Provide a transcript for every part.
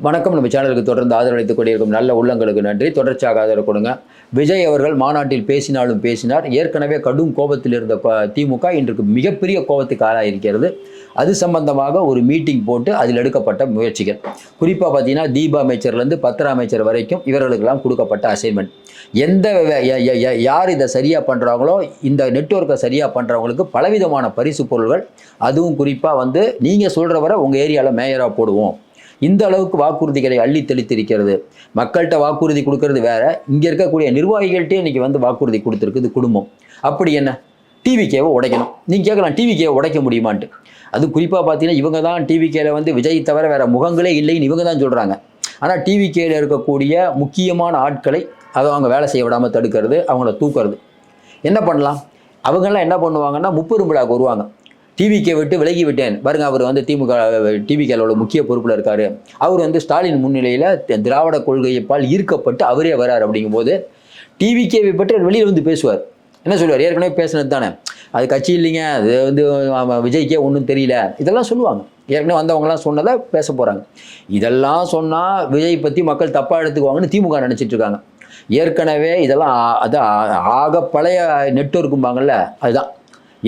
வணக்கம். நம்ம சேனலுக்கு தொடர்ந்து ஆதரவளித்துக் கொண்டிருக்கும் நல்ல உள்ளங்களுக்கு நன்றி. தொடர்ச்சியாக ஆதரவு கொடுங்க. விஜய் அவர்கள் மாநாட்டில் பேசினாலும் பேசினார். ஏற்கனவே கடும் கோபத்தில் இருந்த ப- திமுக இன்றைக்கு மிகப்பெரிய கோபத்துக்கு ஆளாயிருக்கிறது. அது சம்பந்தமாக ஒரு மீட்டிங் போட்டு அதில் எடுக்கப்பட்ட முயற்சிகள். குறிப்பாக பார்த்தீங்கன்னா தீபா அமைச்சர்லேருந்து பத்திர அமைச்சர் வரைக்கும் இவர்களுக்கெல்லாம் கொடுக்கப்பட்ட அசைன்மெண்ட் எந்த யார் இதை சரியாக பண்ணுறாங்களோ இந்த நெட்வொர்க்கை சரியாக பண்ணுறவங்களுக்கு பலவிதமான பரிசு பொருள்கள். அதுவும் குறிப்பாக வந்து நீங்கள் சொல்கிற வரை உங்கள் ஏரியாவில் மேயராக போடுவோம். இந்த அளவுக்கு வாக்குறுதிகளை அள்ளி தெளித்திருக்கிறது. மக்கள்கிட்ட வாக்குறுதி கொடுக்கறது வேற. இங்கே இருக்கக்கூடிய நிர்வாகிகள்கிட்டே இன்றைக்கி வந்து வாக்குறுதி கொடுத்துருக்குது குடும்பம். அப்படி என்ன? டிவிகேவை உடைக்கணும். நீங்கள் கேட்கலாம் டிவிகேவை உடைக்க முடியுமான்ட்டு. அது குறிப்பாக பார்த்தீங்கன்னா இவங்க தான் டிவிகேல வந்து விஜய் தவிர வேற முகங்களே இல்லைன்னு இவங்க தான் சொல்கிறாங்க ஆனால் டிவிகேல இருக்கக்கூடிய முக்கியமான ஆட்களை அதை அவங்க வேலை செய்ய விடாமல் தடுக்கிறது அவங்கள தூக்குறது. என்ன பண்ணலாம்? அவங்கெல்லாம் என்ன பண்ணுவாங்கன்னா முப்பெரும் விழாவுக்கு வருவாங்க. டிவிக்கே விட்டு விலகி விட்டேன் பாருங்க அவர் வந்து திமுக டிவிகேலோட முக்கிய பொறுப்பில் இருக்கார். அவர் வந்து ஸ்டாலின் முன்னிலையில் திராவிட கொள்கையப்பால் ஈர்க்கப்பட்டு அவரே வரார் அப்படிங்கும்போது டிவிகேவை பற்றி அவர் வெளியில் வந்து பேசுவார். என்ன சொல்லுவார்? ஏற்கனவே பேசுனது தானே. அது கட்சி இல்லைங்க அது வந்து விஜய்க்கே ஒன்றும் தெரியல. இதெல்லாம் சொல்லுவாங்க. ஏற்கனவே வந்தவங்கலாம் சொன்னதை பேச போகிறாங்க இதெல்லாம் சொன்னால் விஜய் பற்றி மக்கள் தப்பாக எடுத்துக்குவாங்கன்னு திமுக நினச்சிட்டு இருக்காங்க. ஏற்கனவே இதெல்லாம் ஆ- அது ஆக பழைய நெட்வொர்க்கும்பாங்கல்ல அதுதான்.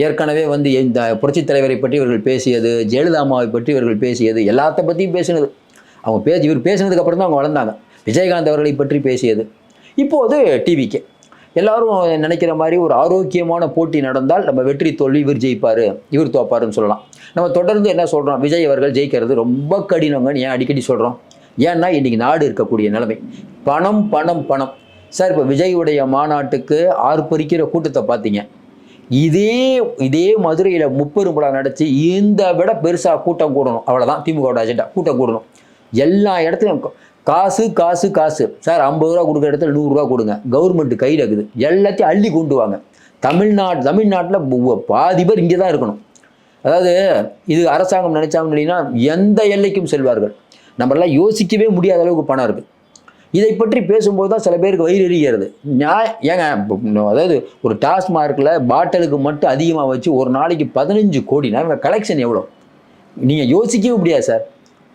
ஏற்கனவே வந்து இந்த புரட்சித் தலைவரை பற்றி இவர்கள் பேசியது ஜெயலலிதா அம்மாவை பற்றி இவர்கள் பேசியது எல்லாத்த பற்றியும் பேசினது. அவங்க பேசி இவர் பேசினதுக்கப்புறம் தான் அவங்க வளர்ந்தாங்க. விஜயகாந்த் அவர்களை பற்றி பேசியது. இப்போது டிவிக்கு எல்லாரும் நினைக்கிற மாதிரி ஒரு ஆரோக்கியமான போட்டி நடந்தால் நம்ம வெற்றி தோல்வி இவர் ஜெயிப்பார் இவர் தோப்பாருன்னு சொல்லலாம். நம்ம தொடர்ந்து என்ன சொல்கிறோம் விஜய் அவர்கள் ஜெயிக்கிறது ரொம்ப கடினங்கன்னு ஏன் அடிக்கடி சொல்கிறோம் ஏன்னா இன்றைக்கி நாடு இருக்கக்கூடிய நிலைமை. பணம் பணம் பணம். சார் இப்போ விஜயுடைய மாநாட்டுக்கு ஆர்ப்பரிக்கிற கூட்டத்தை பார்த்தீங்க. இதே இதே மதுரையில் முப்பெரும் விழா நடத்தி இந்த விட பெருசாக கூட்டம் கூடணும். அவ்வளோதான் திமுகவோட அஜெண்டா கூட்டம் கூடணும். எல்லா இடத்துலையும் கா- காசு காசு காசு. சார் ஐம்பது ரூபா கொடுக்குற இடத்துல நூறுரூவா கொடுங்க. கவர்மெண்ட் கையில் இருக்குது. எல்லாத்தையும் அள்ளி கொண்டு வாங்க. தமிழ்நாடு தமிழ்நாட்டில் பாதி பேர் இங்கே தான் இருக்கணும். அதாவது இது அரசாங்கம் நினைச்சாங்கன்னு அப்படின்னா எந்த எல்லைக்கும் செல்வார்கள். நம்மளாம் யோசிக்கவே முடியாத அளவுக்கு பணம் இருக்குது இதை பற்றி பேசும்போது தான் சில பேருக்கு வயிறு எரிகிறது. நியாய ஏங்க அதாவது ஒரு டாஸ்மார்க்கில் பாட்டிலுக்கு மட்டும் அதிகமாக வச்சு ஒரு நாளைக்கு பதினஞ்சு கோடினா இவங்க கலெக்ஷன் எவ்வளோ? நீங்கள் யோசிக்கவே முடியாது சார்.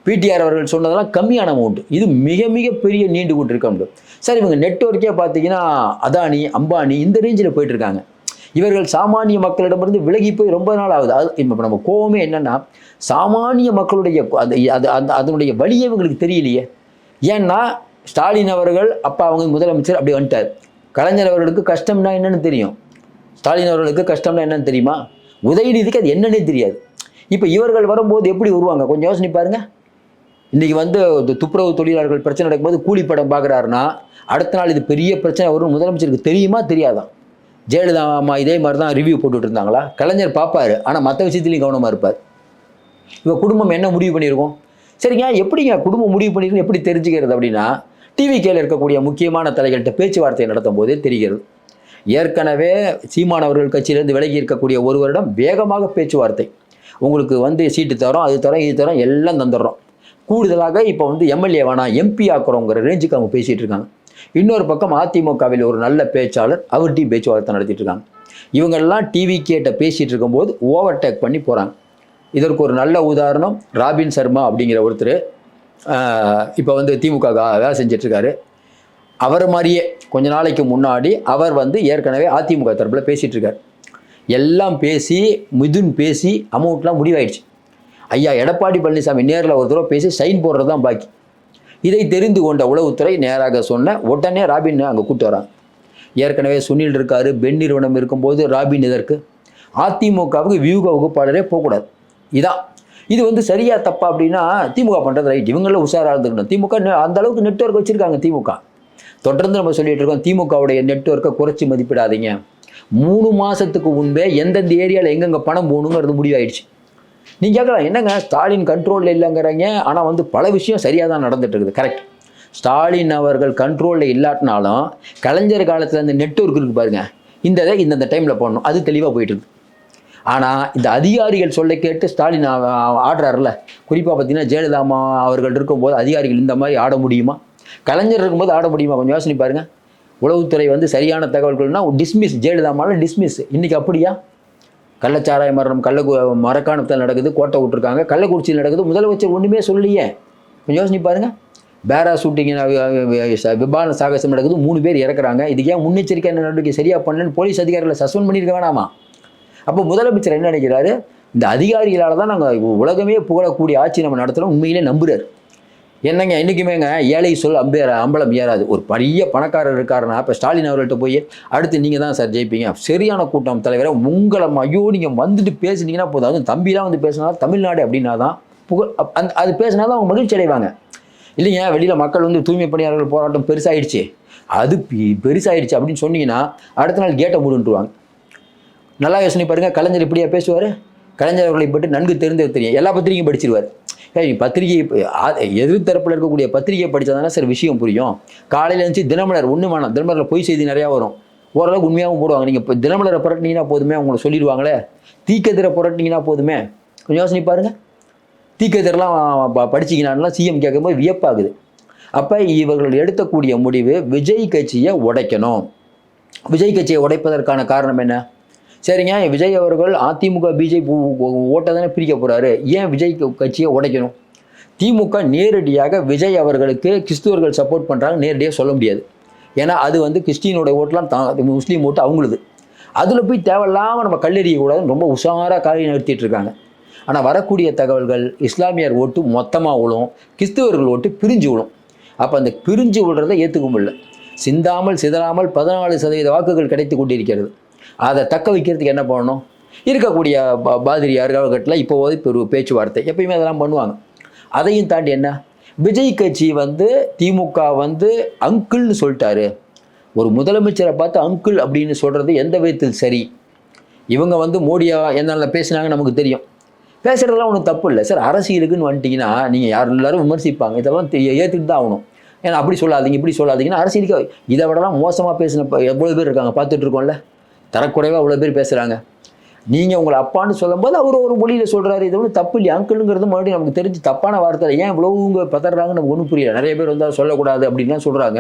பிடிஆர் அவர்கள் சொன்னதெல்லாம் கம்மியான அமௌண்ட் இது மிக மிக பெரிய நீண்டு கொண்டு இருக்க முடியும் சார் இவங்க நெட்ஒர்க்கே பார்த்தீங்கன்னா அதானி அம்பானி இந்த ரேஞ்சில் போயிட்டுருக்காங்க இவர்கள் சாமானிய மக்களிடமிருந்து விலகி போய் ரொம்ப நாள் ஆகுது. அது இப்போ நம்ம கோவமே என்னன்னா சாமானிய மக்களுடைய அது அது அந்த அதனுடைய வழியே இவங்களுக்கு தெரியலையே? ஏன்னா ஸ்டாலின் அவர்கள் அப்பா அவங்க முதலமைச்சர் அப்படி வந்துட்டார். கலைஞர் அவர்களுக்கு கஷ்டம்னா என்னன்னு தெரியும். ஸ்டாலின் அவர்களுக்கு கஷ்டம்னா என்னன்னு தெரியுமா? உதயநிதிக்கு அது என்னன்னே தெரியாது. இப்போ இவர்கள் வரும்போது எப்படி வருவாங்க? கொஞ்சம் யோசனை பாருங்க. இன்றைக்கி வந்து இந்த துப்புரவு தொழிலாளர்கள் பிரச்சனை நடக்கும்போது கூலி படம் பார்க்குறாருன்னா அடுத்த நாள் இது பெரிய பிரச்சனை வரும் முதலமைச்சருக்கு தெரியுமா? தெரியாதான் ஜெயலலிதா அம்மா இதே மாதிரி தான் ரிவ்யூ போட்டுட்டு இருந்தாங்களா? கலைஞர் பார்ப்பாரு ஆனால் மற்ற விஷயத்துலையும் கவனமாக இருப்பார். இப்போ குடும்பம் என்ன முடிவு பண்ணியிருக்கோம்? சரிங்க எப்படிங்க குடும்பம் முடிவு பண்ணியிருக்கோம் எப்படி தெரிஞ்சுக்கிறது அப்படின்னா டிவி கேல இருக்கக்கூடிய முக்கியமான தலைகள்கிட்ட பேச்சுவார்த்தை நடத்தும் போதே தெரிகிறது. ஏற்கனவே சீமான் அவர்கள் விலகி இருக்கக்கூடிய ஒருவரிடம் வேகமாக பேச்சுவார்த்தை. உங்களுக்கு வந்து சீட்டு தரோம் அது தரோம் இது தரோம் எல்லாம் தந்துடுறோம். கூடுதலாக இப்போ வந்து எம்எல்ஏ வேணாம் எம்பி ஆக்குறோங்கிற ரேஞ்சுக்கு அவங்க பேசிகிட்டு இருக்காங்க. இன்னொரு பக்கம் அதிமுகவில் ஒரு நல்ல பேச்சாளர் அவர்கிட்டையும் பேச்சுவார்த்தை நடத்திட்டு இருக்காங்க. இவங்கெல்லாம் டிவி கேட்ட பேசிகிட்டு இருக்கும்போது ஓவர்டேக் பண்ணி போகிறாங்க இதற்கு ஒரு நல்ல உதாரணம் ராபின் சர்மா அப்படிங்கிற ஒருத்தர். இப்போ வந்து திமுக வேலை செஞ்சிட்ருக்காரு. அவர் மாதிரியே கொஞ்ச நாளைக்கு முன்னாடி அவர் வந்து ஏற்கனவே அதிமுக தரப்பில் பேசிகிட்ருக்கார் எல்லாம் பேசி மிதுன் பேசி அமௌண்ட்லாம் முடிவாயிடுச்சு. ஐயா எடப்பாடி பழனிசாமி நேரில் ஒரு தடவை பேசி சைன் போடுறது தான் பாக்கி. இதை தெரிந்து கொண்ட உளவுத்துறை நேராக சொன்ன உடனே ராபின் அங்கே கூப்பிட்டு வராங்க. ஏற்கனவே சுனில் இருக்காரு பெண் நிறுவனம் இருக்கும்போது ராபின் இதற்கு. அதிமுகவுக்கு வியூக வகுப்பாளரே போகக்கூடாது. இதான் இது வந்து சரியா தப்பா அப்படின்னா திமுக பண்ணுறது ரைட் இவங்களும் உஷாராக இருந்துக்கணும். திமுக அந்த அளவுக்கு நெட்வொர்க் வச்சுருக்காங்க திமுக. தொடர்ந்து நம்ம சொல்லிட்டு இருக்கோம் திமுகவுடைய நெட்ஒர்க்கை குறைச்சி மதிப்பிடாதீங்க. மூணு மாதத்துக்கு முன்பே எந்தெந்த ஏரியாவில் எங்கெங்கே பணம் போகணுங்கிறது முடிவாயிடுச்சு. நீங்கள் கேட்கலாம் என்னங்க? ஸ்டாலின் கண்ட்ரோலில் இல்லைங்கிறீங்க. ஆனால் வந்து பல விஷயம் சரியாக தான் நடந்துட்டு இருக்குது. கரெக்ட் ஸ்டாலின் அவர்கள் கண்ட்ரோலில் இல்லாட்டினாலும் கலைஞர் காலத்தில் அந்த நெட்ஒர்க் இருக்கு பாருங்க. இந்த இதை இந்தந்த டைமில் போடணும். அது தெளிவாக போயிட்டு இருக்கு. ஆனால் இந்த அதிகாரிகள் சொல்ல கேட்டு ஸ்டாலின் ஆ- ஆடுறாருல குறிப்பாக பார்த்தீங்கன்னா ஜெயலலிதா அம்மா அவர்கள் இருக்கும்போது அதிகாரிகள் இந்த மாதிரி ஆட முடியுமா? கலைஞர் இருக்கும்போது ஆட முடியுமா? கொஞ்சம் யோசனை பாருங்கள் உளவுத்துறை வந்து சரியான தகவல்கள்னா டிஸ்மிஸ் ஜெயலலிதா அம்மாவில் டிஸ்மிஸ் இன்றைக்கி அப்படியா? கள்ளச்சாராய மரணம் கள்ள மரக்காணத்தில் நடக்குது கோட்டை விட்டுருக்காங்க கள்ளக்குறிச்சியில் நடக்குது முதலமைச்சர் ஒன்றுமே சொல்லலையே. கொஞ்சம் யோசனை பாருங்கள் பேரா ஷூட்டிங் விபான சாகசம் நடக்குது மூணு பேர் இறக்குறாங்க. இதுக்கு ஏன் முன்னெச்சரிக்கை நடவடிக்கை சரியாக பண்ணலன்னு போலீஸ் அதிகாரிகளை சஸ்பெண்ட் பண்ணியிருக்க வேணாமா? அப்போ முதலமைச்சர் என்ன நினைக்கிறாரு? இந்த அதிகாரிகளால் தான் நாங்கள் உலகமே புகழக்கூடிய ஆட்சி நம்ம நடத்துகிறோம் உண்மையிலே நம்புறாரு. என்னங்க என்றைக்குமேங்க ஏழை சொல் அம்பேர அம்பலம் ஏறாது. ஒரு பெரிய பணக்காரர் இருக்காருன்னா இப்போ ஸ்டாலின் அவர்கள்ட்ட போய் அடுத்து நீங்கள் தான் சார் ஜெயிப்பீங்க. சரியான கூட்டம் தலைவரை உங்களை ஐயோ நீங்கள் வந்துட்டு பேசுனீங்கன்னா போதும். அதுவும் தம்பிலாம் வந்து பேசினா தமிழ்நாடு அப்படின்னா தான் புகழ் அந்த அது பேசினா தான் அவங்க மகிழ்ச்சி அடைவாங்க. இல்லைங்க வெளியில் மக்கள் வந்து தூய்மை பணியாளர்கள் போராட்டம் பெருசாகிடுச்சு அது பெருசாகிடுச்சு பெருசாயிடுச்சு அப்படின்னு சொன்னீங்கன்னா அடுத்த நாள் கேட்டை மூடுன்ட்டுருவாங்க நல்லா யோசனை பாருங்கள் கலைஞர் இப்படியா பேசுவார்? கலைஞர் அவர்களை பற்றி நன்கு தெரிந்தது தெரியும். எல்லா பத்திரிகையும் படிச்சிருவார். பத்திரிகை எதிர்த்தரப்பில் இருக்கக்கூடிய பத்திரிகையை படித்தாதானே சார் விஷயம் புரியும். காலையில் இருந்துச்சு தினமலர் ஒன்று வேணாம். தினமலரில் பொய் செய்தி நிறையா வரும். ஓரளவுக்கு உண்மையாகவும் போடுவாங்க. நீங்கள் இப்போ தினமலரை புரட்டினீங்கன்னா போதுமே அவங்கள சொல்லிடுவாங்களே. தீக்கதிரை புரட்டினீங்கன்னா போதுமே. கொஞ்சம் யோசனை பாருங்கள் தீக்கதிரெலாம் படிச்சிக்கினான்லாம் சிஎம் கேட்கும்போது வியப்பாகுது. அப்போ இவர்கள் எடுத்தக்கூடிய முடிவு விஜய் கட்சியை உடைக்கணும். விஜய் கட்சியை உடைப்பதற்கான காரணம் என்ன? சரிங்க விஜய் அவர்கள் அதிமுக பிஜேபி ஓட்டை தானே பிரிக்க போகிறாரு ஏன் விஜய் கட்சியை உடைக்கணும்? திமுக நேரடியாக விஜய் அவர்களுக்கு கிறிஸ்துவர்கள் சப்போர்ட் பண்ணுறாங்க நேரடியாக சொல்ல முடியாது. ஏன்னா அது வந்து கிறிஸ்டினோட ஓட்டெலாம் தா முஸ்லீம் ஓட்டு அவங்களுது. அதில் போய் தேவையில்லாமல் நம்ம கல்லெறியக்கூடாதுன்னு ரொம்ப உஷாராக காலை நிறுத்திட்டு இருக்காங்க. ஆனால் வரக்கூடிய தகவல்கள் இஸ்லாமியர் ஓட்டு மொத்தமாக விழும் கிறிஸ்துவர்கள் ஓட்டு பிரிஞ்சு விழும் அப்போ அந்த பிரிஞ்சு விழுறதை ஏற்றுக்க முடியல. சிந்தாமல் சிதறாமல் பதினாலு சதவீத வாக்குகள் கிடைத்து கொண்டிருக்கிறது. அதை தக்க வைக்கிறதுக்கு என்ன பண்ணணும்? இருக்கக்கூடிய பா பாதிரியார் அவர்கிட்டலாம் இப்போ பெரு பேச்சுவார்த்தை. எப்பயுமே அதெல்லாம் பண்ணுவாங்க. அதையும் தாண்டி என்ன? விஜய் கட்சி வந்து திமுக வந்து அங்கிள்னு சொல்லிட்டாரு. ஒரு முதலமைச்சரை பார்த்து அங்கிள் அப்படின்னு சொல்கிறது எந்த விதத்தில் சரி? இவங்க வந்து மோடியா என்னென்ன பேசினாங்க நமக்கு தெரியும். பேசுகிறதெல்லாம் ஒன்றும் தப்பு இல்லை. சார் அரசியலுக்குன்னு வந்துட்டீங்கன்னா நீங்கள் யார் எல்லாரும் விமர்சிப்பாங்க. இதெல்லாம் ஏற்றுட்டு தான் ஆகணும். ஏன்னா அப்படி சொல்லாதீங்க இப்படி சொல்லாதீங்கன்னா அரசியலுக்கு இதை விடலாம் மோசமாக பேசின எவ்வளோ பேர் இருக்காங்க? பார்த்துட்ருக்கோம்ல தரக்குறைவாக அவ்வளோ பேர் பேசுகிறாங்க நீங்கள் உங்களை அப்பான்னு சொல்லும்போது அவர் ஒரு மொழியில் சொல்கிறாரு இது ஒன்றும் தப்பு இல்லையா? அங்கிளுங்கிறது மறுபடியும் நமக்கு தெரிஞ்சு தப்பான வார்த்தை ஏன் இவ்வளோவுங்க பதறாங்கன்னு நமக்கு ஒன்றும் புரியல. நிறைய பேர் வந்து சொல்லக்கூடாது அப்படின்லாம் சொல்கிறாங்க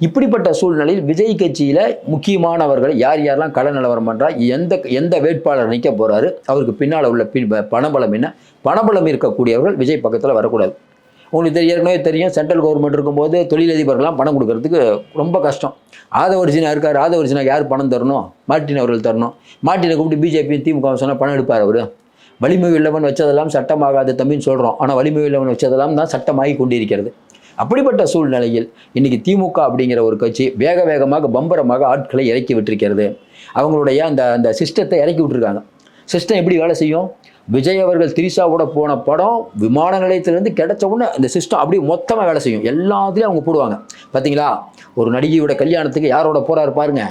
இப்படிப்பட்ட சூழ்நிலையில் விஜய் கட்சியில் முக்கியமானவர்கள் யார் யாரெல்லாம் கள நிலவரம் பண்ணுறா எந்த எந்த வேட்பாளர் நிற்க போகிறாரு அவருக்கு பின்னால் உள்ள பின் பணபலம் என்ன? பணபலம் இருக்கக்கூடியவர்கள் விஜய் பக்கத்தில் வரக்கூடாது. உங்களுக்கு தெரிய ஏற்கனவே தெரியும் சென்ட்ரல் கவர்மெண்ட் இருக்கும்போது தொழிலதிபர்கள்லாம் பணம் கொடுக்கறதுக்கு ரொம்ப கஷ்டம். ஆதவர்ஜினா இருக்கார் ஆதவர்ஜினா யார் பணம் தரணும்? மார்ட்டின் அவர்கள் தரணும். மார்ட்டினை கூப்பிட்டு பிஜேபி திமுக சொன்னால் பணம் எடுப்பார் அவர். வலிமை உள்ளவன் வச்சதெல்லாம் சட்டமாகாது தம்பின்னு சொல்கிறோம் ஆனால் வலிமை உள்ளவன் வச்சதெல்லாம் தான் சட்டமாகி கொண்டிருக்கிறது. அப்படிப்பட்ட சூழ்நிலையில் இன்றைக்கி திமுக அப்படிங்கிற ஒரு கட்சி வேக வேகமாக பம்பரமாக ஆட்களை இறக்கி விட்டிருக்கிறது. அவங்களுடைய அந்த அந்த சிஸ்டத்தை இறக்கி விட்டுருக்காங்க. சிஸ்டம் எப்படி வேலை செய்யும்? விஜய் அவர்கள் திரிஷாவோட போன படம் விமான நிலையத்திலேருந்து கிடைச்ச உடனே இந்த சிஸ்டம் அப்படியே மொத்தமாக வேலை செய்யும். எல்லாத்துலேயும் அவங்க போடுவாங்க. பார்த்தீங்களா ஒரு நடிகையோட கல்யாணத்துக்கு யாரோட போகிறாரு பாருங்க.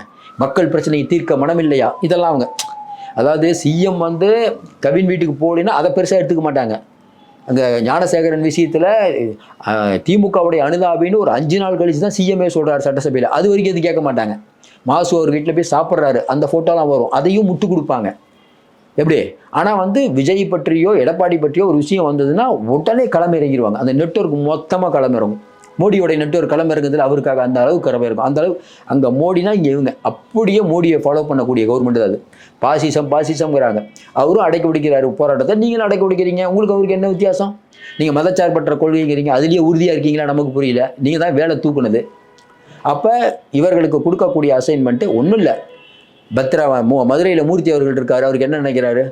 மக்கள் பிரச்சனையை தீர்க்க மனம் இல்லையா இதெல்லாம் அவங்க. அதாவது சிஎம் வந்து கவின் வீட்டுக்கு போகலைன்னா அதை பெருசாக எடுத்துக்க மாட்டாங்க. அங்கே ஞானசேகரன் விஷயத்தில் திமுகவுடைய அனுதாபின்னு ஒரு அஞ்சு நாள் கழிச்சு தான் சிஎம்ஏ சொல்கிறார் சட்டசபையில். அது வரைக்கும் எதுவும் கேட்க மாட்டாங்க. மாசு அவர் வீட்டில் போய் சாப்பிட்றாரு. அந்த ஃபோட்டோலாம் வரும். அதையும் முட்டு கொடுப்பாங்க. எப்படி? ஆனால் வந்து விஜய் பற்றியோ எடப்பாடி பற்றியோ ஒரு விஷயம் வந்ததுன்னா உடனே களமிறங்கிடுவாங்க அந்த நெட்வொர்க் மொத்தமாக களமிறங்கும். மோடியோடைய நெட்வொர்க் களமிறங்குறதுல அவருக்காக அந்த அளவுக்கு களமிறங்கும். அந்த அளவு அங்கே மோடினா இங்கே இவங்க. அப்படியே மோடியை ஃபாலோ பண்ணக்கூடிய கவர்மெண்ட் அது. பாசிசம் பாசிசம்ங்கிறாங்க. அவரும் அடைக்க பிடிக்கிறாரு போராட்டத்தை நீங்களும் அடைக்க பிடிக்கிறீங்க உங்களுக்கு அவருக்கு என்ன வித்தியாசம்? நீங்கள் மதச்சார்பற்ற கொள்கைங்கிறீங்க. அதுலேயே உறுதியாக இருக்கீங்களா? நமக்கு புரியல. நீங்கள் தான் வேலை தூக்குனது. அப்போ இவர்களுக்கு கொடுக்கக்கூடிய அசைன்மெண்ட்டு ஒன்றும் இல்லை பத்ரா மதுரையில் மூர்த்தி அவர்கள் இருக்கார். அவருக்கு என்ன நினைக்கிறாரு?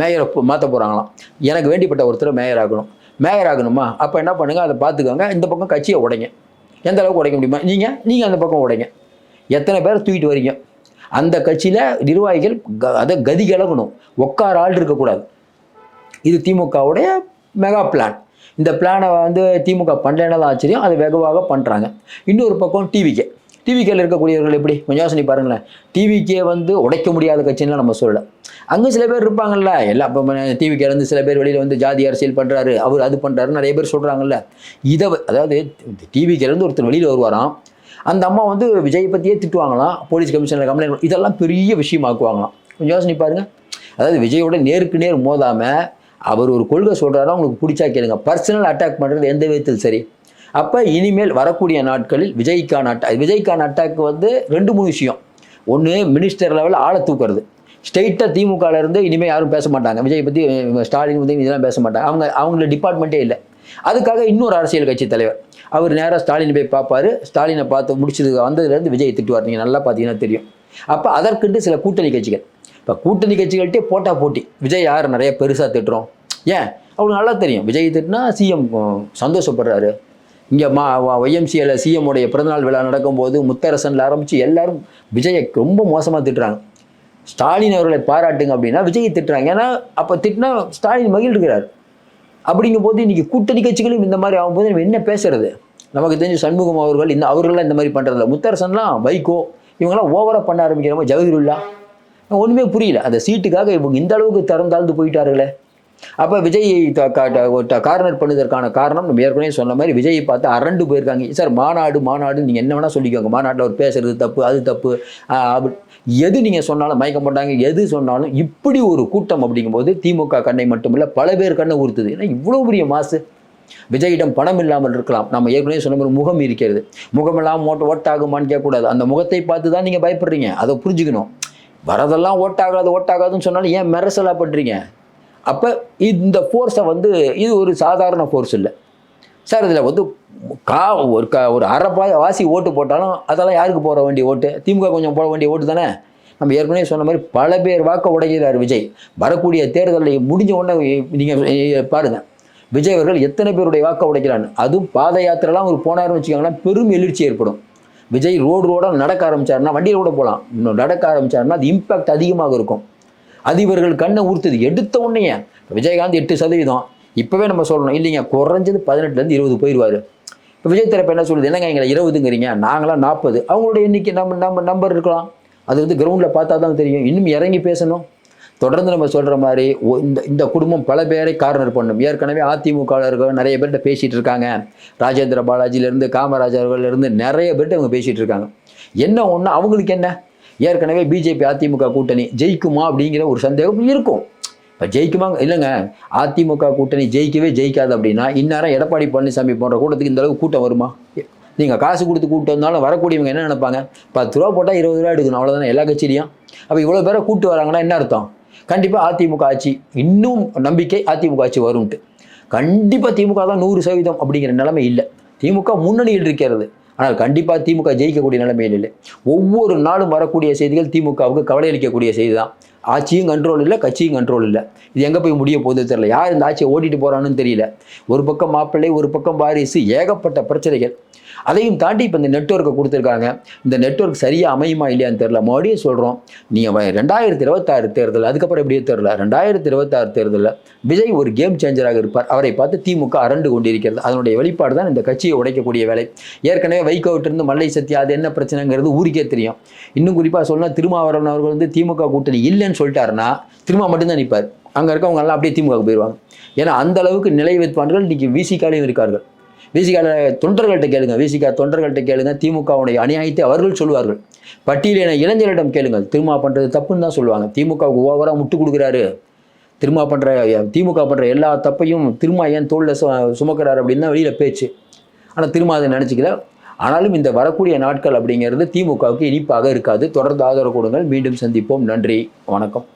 மேயரை மாற்ற போகிறாங்களாம் எனக்கு வேண்டிப்பட்ட ஒருத்தர் மேயர் ஆகணும் மேயர் ஆகணுமா அப்போ என்ன பண்ணுங்கள் அதை பார்த்துக்கோங்க இந்த பக்கம் கட்சியை உடைங்க. எந்த அளவுக்கு உடைக்க முடியுமா? நீங்கள் நீங்கள் அந்த பக்கம் உடைங்க. எத்தனை பேர் தூக்கிட்டு வரீங்க? அந்த கட்சியில் நிர்வாகிகள் க அதை கதி கலகணும். உட்கார ஆள் இருக்கக்கூடாது. இது திமுகவுடைய மெகா பிளான். இந்த பிளானை வந்து திமுக பண்ணலன்னா ஆச்சரியம். அதை வெகுவாக பண்ணுறாங்க இன்னொரு பக்கம் டிவிக்கு டிவிகேல இருக்கக்கூடியவர்கள் எப்படி? கொஞ்சம் யோசனை பாருங்களேன். டிவிக்கே வந்து உடைக்க முடியாத கட்சின்லாம் நம்ம சொல்லல. அங்கே சில பேர் இருப்பாங்கல்ல. எல்லா இப்போ டிவிக்கேல இருந்து சில பேர் வெளியில் வந்து ஜாதி அரசியல் பண்ணுறாரு அவர் அது பண்ணுறாரு நிறைய பேர் சொல்கிறாங்கல்ல இதை அதாவது டிவிக்கேல இருந்து ஒருத்தர் வெளியில் வருவாராம் அந்த அம்மா வந்து விஜய் பற்றியே திட்டுவாங்களாம் போலீஸ் கமிஷனில் கம்ப்ளைண்ட் இதெல்லாம் பெரிய விஷயமாக்குவாங்களாம். கொஞ்சம் யோசனை பாருங்கள் அதாவது விஜயோட நேருக்கு நேர் மோதாமல் அவர் ஒரு கொள்கை சொல்கிறாரோ உங்களுக்கு பிடிச்சா கேளுங்க. பர்சனல் அட்டாக் பண்ணுறது எந்த விதத்தில் சரி. அப்போ இனிமேல் வரக்கூடிய நாட்களில் விஜய்கான் அட்டா விஜய்கான் அட்டாக் வந்து ரெண்டு மூணு விஷயம். ஒன்று மினிஸ்டர் லெவலில் ஆளை தூக்குறது. ஸ்ட்ரெயிட்டாக திமுகல இருந்து இனிமேல் யாரும் பேச மாட்டாங்க. விஜய் பற்றி ஸ்டாலின் பற்றி இதெல்லாம் பேச மாட்டாங்க. அவங்க அவங்கள டிபார்ட்மெண்ட்டே இல்லை. அதுக்காக இன்னொரு அரசியல் கட்சி தலைவர். அவர் நேராக ஸ்டாலினை போய் பார்ப்பார். ஸ்டாலினை பார்த்து முடிச்சது வந்ததுலேருந்து விஜய் திட்டுவார். நீங்கள் நல்லா பார்த்தீங்கன்னா தெரியும். அப்போ அதற்குண்டு சில கூட்டணி கட்சிகள். இப்போ கூட்டணி கட்சிகள்கிட்டே போட்டா போட்டி. விஜய் யார்? நிறைய பெருசாக திட்டுறோம். ஏன்? அவங்களுக்கு நல்லா தெரியும். விஜய் திட்டுனா சிஎம் சந்தோஷப்படுறாரு. இங்கே மா ஒய்எம்சியில் சிஎம் உடைய பிறந்தநாள் விழா நடக்கும்போது முத்தரசனில் ஆரம்பித்து எல்லாரும் விஜயை ரொம்ப மோசமாக திட்டுறாங்க. ஸ்டாலின் அவர்களை பாராட்டுங்க அப்படின்னா விஜயை திட்டுறாங்க. ஏன்னா அப்போ திட்டினா ஸ்டாலின் மகிழ்கிறார் அப்படிங்கும்போது இன்றைக்கி கூட்டணி கட்சிகளும் இந்த மாதிரி ஆகும்போது நம்ம என்ன பேசுறது? நமக்கு தெரிஞ்ச சண்முகம் அவர்கள் இந்த அவர்கள்லாம் இந்த மாதிரி பண்ணுறதில்ல முத்தரசன்லாம் வைகோ. இவங்கெல்லாம் ஓவராக பண்ண ஆரம்பிக்கிற மாதிரி ஜவஹருல்லா. ஒன்றுமே புரியல. அந்த சீட்டுக்காக இவங்க இந்த அளவுக்கு திறந்தாழ்ந்து போயிட்டார்களே. அப்போ விஜய் கார்னர் பண்ணுவதற்கான காரணம் நம்ம ஏற்கனவே சொன்ன மாதிரி விஜயை பார்த்து அரண்டு போயிருக்காங்க. சார் மாநாடு மாநாடு நீங்கள் என்ன வேணால் சொல்லிக்கோங்க. மாநாட்டில் அவர் பேசுறது தப்பு அது தப்பு. அப்படி எது நீங்கள் சொன்னாலும் மயக்க மாட்டாங்க எது சொன்னாலும் இப்படி ஒரு கூட்டம் அப்படிங்கும்போது திமுக கண்ணை மட்டுமில்லை பல பேர் கண்ணை உறுத்துது ஏன்னா இவ்வளோ பெரிய மாசு. விஜயிடம் பணம் இல்லாமல் இருக்கலாம். நம்ம ஏற்கனவே சொன்ன மாதிரி முகம் இருக்கிறது. முகம் இல்லாமல் ஓட்ட ஓட்டாகுமான்னு கேட்கக்கூடாது. அந்த முகத்தை பார்த்து தான் நீங்கள் பயப்படுறீங்க. அதை புரிஞ்சுக்கணும். வரதெல்லாம் ஓட்டாகாது ஓட்டாகாதுன்னு சொன்னாலும் ஏன் மெரசலாக பண்ணுறீங்க அப்போ இந்த ஃபோர்ஸை வந்து இது ஒரு சாதாரண ஃபோர்ஸ் இல்லை. சார் இதில் வந்து கா ஒரு க ஒரு அரை வாசி ஓட்டு போட்டாலும் அதெல்லாம் யாருக்கு போட வேண்டிய ஓட்டு? திமுக கொஞ்சம் போட வேண்டிய ஓட்டு தானே? நம்ம ஏற்கனவே சொன்ன மாதிரி பல பேர் வாக்க உடைகிறார் விஜய். வரக்கூடிய தேர்தலில் முடிஞ்ச உடனே நீங்கள் பாருங்கள் விஜய் அவர்கள் எத்தனை பேருடைய வாக்க உடைக்கிறான் அதுவும் பாத யாத்திரைலாம் ஒரு போனார்னு வச்சுக்கோங்களேன் பெரும் எழுச்சி ஏற்படும். விஜய் ரோடு ரோடாக நடக்க ஆரம்பிச்சாருன்னா வண்டியில் கூட போகலாம். இன்னும் நடக்க ஆரம்பிச்சாருன்னா அது இம்பாக்ட் அதிகமாக இருக்கும். அது இவர்கள் கண்ணை ஊர்த்துது. எடுத்த உடனே விஜயகாந்த் எட்டு சதவீதம். இப்போவே நம்ம சொல்லணும். இல்லைங்க குறைஞ்சது பதினெட்டுலேருந்து இருபது போயிடுவார் இப்போ விஜய் தரப்பு என்ன சொல்லுது? என்னங்க எங்களை இருபதுங்கிறீங்க? நாங்களாம் நாற்பது அவங்களுடைய எண்ணிக்கை நம்ம நம்ம நம்பர் இருக்கலாம். அது வந்து கிரவுண்டில் பார்த்தா தான் தெரியும். இன்னும் இறங்கி பேசணும். தொடர்ந்து நம்ம சொல்கிற மாதிரி இந்த இந்த குடும்பம் பல பேரை கார்னர் பண்ணும். ஏற்கனவே அதிமுகவினர்கள் நிறைய பேர்கிட்ட பேசிகிட்டு இருக்காங்க. ராஜேந்திர பாலாஜிலேருந்து காமராஜர்கள்லேருந்து நிறைய பேர்கிட்ட அவங்க பேசிகிட்டு இருக்காங்க. என்ன ஒன்று அவங்களுக்கு என்ன? ஏற்கனவே பிஜேபி அதிமுக கூட்டணி ஜெயிக்குமா அப்படிங்கிற ஒரு சந்தேகம் இருக்கும். இப்போ ஜெயிக்குமா? இல்லைங்க. அதிமுக கூட்டணி ஜெயிக்கவே ஜெயிக்காது அப்படின்னா இந்நேரம் எடப்பாடி பழனிசாமி போன்ற கூட்டத்துக்கு இந்த அளவுக்கு கூட்டம் வருமா? நீங்கள் காசு கொடுத்து கூட்டம் வந்தாலும் வரக்கூடியவங்க என்ன நினைப்பாங்க? பத்து ரூபா போட்டால் இருபது ரூபா எடுக்கணும். அவ்வளோதானே எல்லா கட்சியிலையும். அப்போ இவ்வளோ பேரை கூட்டு வராங்கன்னா என்ன அர்த்தம்? கண்டிப்பாக அதிமுக ஆட்சி இன்னும் நம்பிக்கை அதிமுக ஆட்சி வரும்ட்டு கண்டிப்பாக திமுக தான் நூறு சதவீதம் அப்படிங்கிற நிலைமை இல்லை. திமுக முன்னணியில் இருக்கிறது. ஆனால் கண்டிப்பாக திமுக ஜெயிக்கக்கூடிய நிலைமையில் இல்லை ஒவ்வொரு நாளும் வரக்கூடிய செய்திகள் திமுகவுக்கு கவலை அளிக்கக்கூடிய செய்தி தான் ஆட்சியும் கண்ட்ரோல் இல்லை கட்சியும் கண்ட்ரோல் இல்லை. இது எங்கே போய் முடிய போகுது தெரியல. யார் இந்த ஆட்சியை ஓட்டிட்டு போகிறான்னு தெரியல. ஒரு பக்கம் மாப்பிள்ளை ஒரு பக்கம் வாரிசு ஏகப்பட்ட பிரச்சனைகள். அதையும் தாண்டி இப்போ இந்த நெட்வொர்க்கை கொடுத்துருக்காங்க. இந்த நெட்வொர்க் சரியாக அமையுமா இல்லையான்னு தெரில மறுபடியும் சொல்கிறோம் நீங்கள் ரெண்டாயிரத்தி இருபத்தாறு தேர்தல் அதுக்கப்புறம் எப்படியோ தெரில ரெண்டாயிரத்தி இருபத்தாறு தேர்தலில் விஜய் ஒரு கேம் சேஞ்சராக இருப்பார். அவரை பார்த்து திமுக அரண்டு கொண்டிருக்கிறது. அதனுடைய வெளிப்பாடு தான் இந்த கட்சியை உடைக்கக்கூடிய வேலை. ஏற்கனவே வைகோவிட்டிருந்து மல்லை சத்யா அது என்ன பிரச்சனைங்கிறது ஊருக்கே தெரியும். இன்னும் குறிப்பாக சொன்னால் திருமாவளவன் அவர்கள் வந்து திமுக கூட்டணி இல்லைன்னு சொல்லிட்டாருன்னா திருமா மட்டும்தான் நிற்பார் அங்கே இருக்கவங்க எல்லாம் அப்படியே திமுக போயிடுவாங்க ஏன்னா அந்த அளவுக்கு நிலை வைப்பான்கள் இன்னைக்கு விசிகாலையும் இருக்கார்கள். விசிகால தொண்டர்கள்ட்ட கேளுங்க. விசிகா தொண்டர்கள்ட்ட கேளுங்க. திமுகவுடைய அநியாயத்தை அவர்கள் சொல்லுவார்கள் பட்டியலின இளைஞர்களிடம் கேளுங்கள். திருமா பண்ணுறது தப்புன்னு தான் சொல்லுவாங்க. திமுகவுக்கு ஓவராக முட்டு கொடுக்குறாரு. திருமா பண்ணுற திமுக பண்ணுற எல்லா தப்பையும் திருமா ஏன் தோளில் சு சுமக்கிறாரு அப்படின்னு தான் வெளியில் பேச்சு. ஆனால் திருமா அதை நினச்சிக்கல. ஆனாலும் இந்த வரக்கூடிய நாட்கள் அப்படிங்கிறது திமுகவுக்கு இனிப்பாக இருக்காது. தொடர்ந்து ஆதரவு கொடுங்கள். மீண்டும் சந்திப்போம். நன்றி. வணக்கம்.